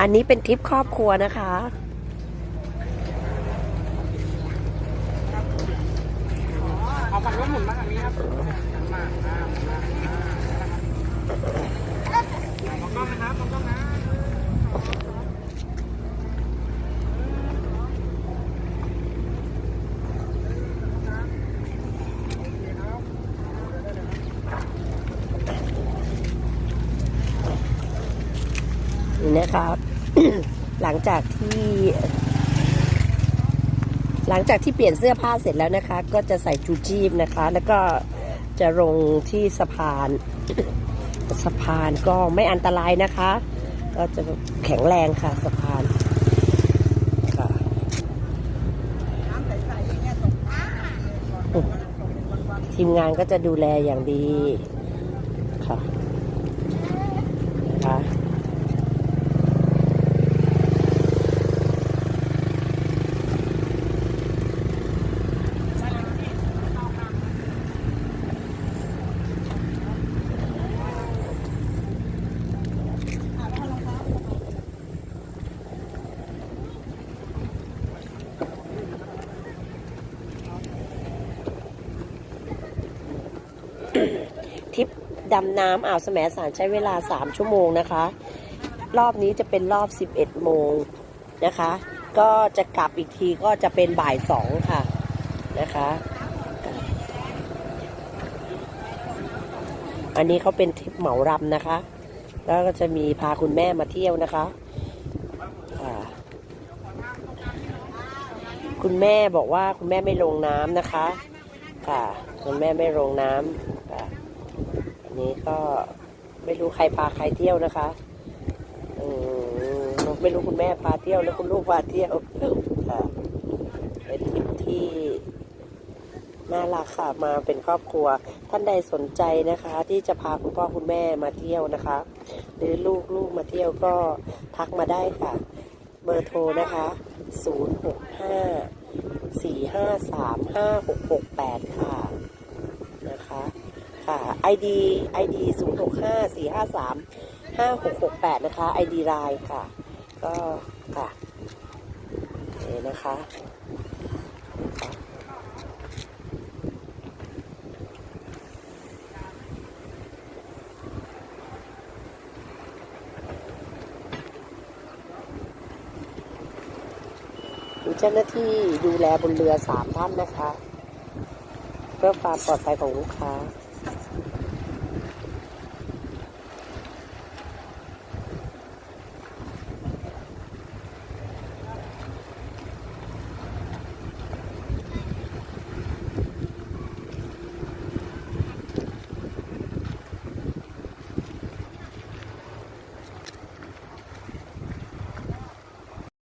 อันนี้เป็นทริปครอบครัวนะคะ เอาฝั่งรถหมุนมาทางนี้ครับมาอ่ามาอ่ามองกล้องนะครับมองกล้องนะ นะครับ หลังจากที่ หลังจากที่เปลี่ยนเสื้อผ้าเสร็จแล้วนะคะ ก็จะใส่จูจีบนะคะ แล้วก็จะลงที่สะพานสะพานก็ไม่อันตรายนะคะ ก็จะแข็งแรงค่ะสะพานค่ะทีมงานก็จะดูแลอย่างดีค่ะ ทริปดำน้ำอ่าวแสมสารใช้เวลา 3 ชั่วโมงนะคะ รอบนี้จะเป็นรอบ 11 โมงนะคะ ก็จะกลับอีกทีก็จะเป็นบ่าย 2 ค่ะนะคะอันนี้เขาเป็นทริปเหมารำนะคะ แล้วก็จะมีพาคุณแม่มาเที่ยวนะคะค่ะคุณแม่บอกว่าคุณแม่ไม่ลงน้ำนะคะ ค่ะ คุณแม่ไม่ลงน้ำ อันนี้ก็ไม่รู้ใครพาใครเที่ยวนะคะอืมไม่รู้คุณแม่พาเที่ยวแล้วคุณลูกพาเที่ยวค่ะเป็นทริปที่น่ารักค่ะมาเป็นครอบครัว ท่านใดสนใจนะคะ ที่จะพาคุณพ่อคุณแม่มาเที่ยวนะคะ หรือลูกลูกมาเที่ยวก็ทักมาได้ค่ะ เบอร์โทรนะคะ 065 453 5668 ค่ะนะคะ ค่ะ ID ID 065 453 5668นะคะ ID ไลน์ค่ะ ก็ค่ะโอเคนะคะมีเจ้าหน้าที่ดูแลบนเรือสามท่านนะคะ เพื่อความปลอดภัยของลูกค้า